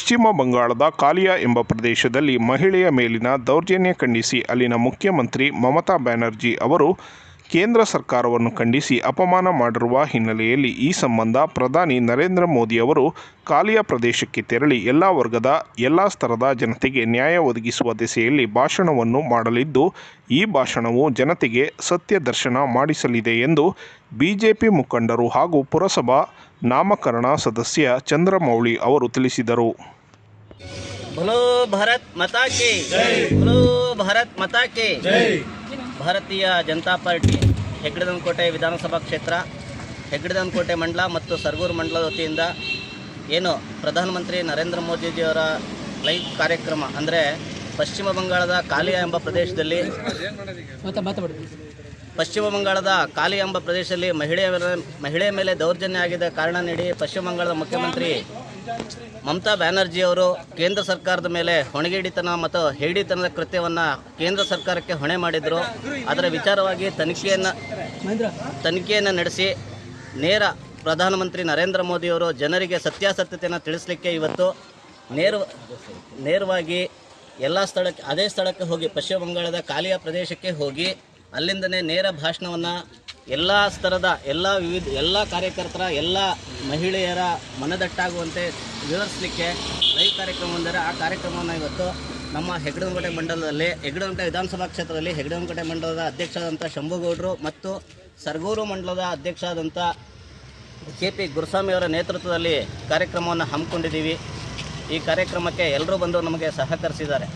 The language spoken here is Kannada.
ಪಶ್ಚಿಮ ಬಂಗಾಳದ ಕಾಲಿಯಾ ಎಂಬ ಪ್ರದೇಶದಲ್ಲಿ ಮಹಿಳೆಯ ಮೇಲಿನ ದೌರ್ಜನ್ಯ ಖಂಡಿಸಿ ಅಲ್ಲಿನ ಮುಖ್ಯಮಂತ್ರಿ ಮಮತಾ ಬ್ಯಾನರ್ಜಿ ಅವರು ಕೇಂದ್ರ ಸರ್ಕಾರವನ್ನು ಖಂಡಿಸಿ ಅಪಮಾನ ಮಾಡಿರುವ ಹಿನ್ನೆಲೆಯಲ್ಲಿ ಈ ಸಂಬಂಧ ಪ್ರಧಾನಿ ನರೇಂದ್ರ ಮೋದಿ ಅವರು ಕಾಲಿಯ ಪ್ರದೇಶಕ್ಕೆ ತೆರಳಿ ಎಲ್ಲ ವರ್ಗದ ಎಲ್ಲ ಸ್ತರದ ಜನತೆಗೆ ನ್ಯಾಯ ಒದಗಿಸುವ ದಿಸೆಯಲ್ಲಿ ಭಾಷಣವನ್ನು ಮಾಡಲಿದ್ದು, ಈ ಭಾಷಣವು ಜನತೆಗೆ ಸತ್ಯ ದರ್ಶನ ಮಾಡಿಸಲಿದೆ ಎಂದು ಬಿಜೆಪಿ ಮುಖಂಡರು ಹಾಗೂ ಪುರಸಭಾ ನಾಮಕರಣ ಸದಸ್ಯ ಚಂದ್ರಮೌಳಿ ಅವರು ತಿಳಿಸಿದರು. ಭಾರತ್ ಭಾರತ್ ಭಾರತೀಯ ಜನತಾ ಪಾರ್ಟಿ ಹೆಗ್ಗಡದನಕೋಟೆ ವಿಧಾನಸಭಾ ಕ್ಷೇತ್ರ ಹೆಗ್ಗಡದನಕೋಟೆ ಮಂಡಲ ಮತ್ತು ಸರ್ಗೂರು ಮಂಡಲದ ವತಿಯಿಂದ ಏನು ಪ್ರಧಾನಮಂತ್ರಿ ನರೇಂದ್ರ ಮೋದಿಜಿಯವರ ಲೈವ್ ಕಾರ್ಯಕ್ರಮ ಅಂದರೆ ಪಶ್ಚಿಮ ಬಂಗಾಳದ ಕಾಲಿಯ ಎಂಬ ಪ್ರದೇಶದಲ್ಲಿ ಪಶ್ಚಿಮ ಬಂಗಾಳದ ಕಾಲಿ ಎಂಬ ಪ್ರದೇಶದಲ್ಲಿ ಮಹಿಳೆಯ ಮಹಿಳೆಯ ಮೇಲೆ ದೌರ್ಜನ್ಯ ಆಗಿದ್ದ ಕಾರಣ ನೀಡಿ ಪಶ್ಚಿಮ ಬಂಗಾಳದ ಮುಖ್ಯಮಂತ್ರಿ ಮಮತಾ ಬ್ಯಾನರ್ಜಿ ಅವರು ಕೇಂದ್ರ ಸರ್ಕಾರದ ಮೇಲೆ ಹೊಣೆಗೇಡಿತನ ಮತ್ತು ಹೇಡಿತನದ ಕೃತ್ಯವನ್ನು ಕೇಂದ್ರ ಸರ್ಕಾರಕ್ಕೆ ಹೊಣೆ ಮಾಡಿದರು. ಅದರ ವಿಚಾರವಾಗಿ ತನಿಖೆಯನ್ನು ತನಿಖೆಯನ್ನು ನಡೆಸಿ ನೇರ ಪ್ರಧಾನಮಂತ್ರಿ ನರೇಂದ್ರ ಮೋದಿಯವರು ಜನರಿಗೆ ಸತ್ಯಾಸತ್ಯತೆಯನ್ನು ತಿಳಿಸಲಿಕ್ಕೆ ಇವತ್ತು ನೇರ ನೇರವಾಗಿ ಎಲ್ಲ ಸ್ಥಳಕ್ಕೆ, ಅದೇ ಸ್ಥಳಕ್ಕೆ ಹೋಗಿ, ಪಶ್ಚಿಮ ಬಂಗಾಳದ ಕಾಲಿಯ ಪ್ರದೇಶಕ್ಕೆ ಹೋಗಿ ಅಲ್ಲಿಂದನೇ ನೇರ ಭಾಷಣವನ್ನು ಎಲ್ಲ ಸ್ತರದ, ಎಲ್ಲ ವಿವಿಧ, ಎಲ್ಲ ಕಾರ್ಯಕರ್ತರ, ಎಲ್ಲ ಮಹಿಳೆಯರ ಮನದಟ್ಟಾಗುವಂತೆ ವಿವರಿಸಲಿಕ್ಕೆ ಲೈವ್ ಕಾರ್ಯಕ್ರಮ ಅಂದರೆ ಆ ಕಾರ್ಯಕ್ರಮವನ್ನು ಇವತ್ತು ನಮ್ಮ ಹೆಗ್ಗಡನಕೋಟೆ ಮಂಡಲದಲ್ಲಿ ಹೆಗ್ಗಡನಕೋಟೆ ವಿಧಾನಸಭಾ ಕ್ಷೇತ್ರದಲ್ಲಿ ಹೆಗ್ಗಡನಕೋಟೆ ಮಂಡಲದ ಅಧ್ಯಕ್ಷರಾದಂಥ ಶಂಭುಗೌಡರು ಮತ್ತು ಸರ್ಗೂರು ಮಂಡಲದ ಅಧ್ಯಕ್ಷರಾದಂಥ ಕೆ ಪಿ ಗುರುಸ್ವಾಮಿಯವರ ನೇತೃತ್ವದಲ್ಲಿ ಕಾರ್ಯಕ್ರಮವನ್ನು ಹಮ್ಮಿಕೊಂಡಿದ್ದೀವಿ. ಈ ಕಾರ್ಯಕ್ರಮಕ್ಕೆ ಎಲ್ಲರೂ ಬಂದು ನಮಗೆ ಸಹಕರಿಸಿದ್ದಾರೆ.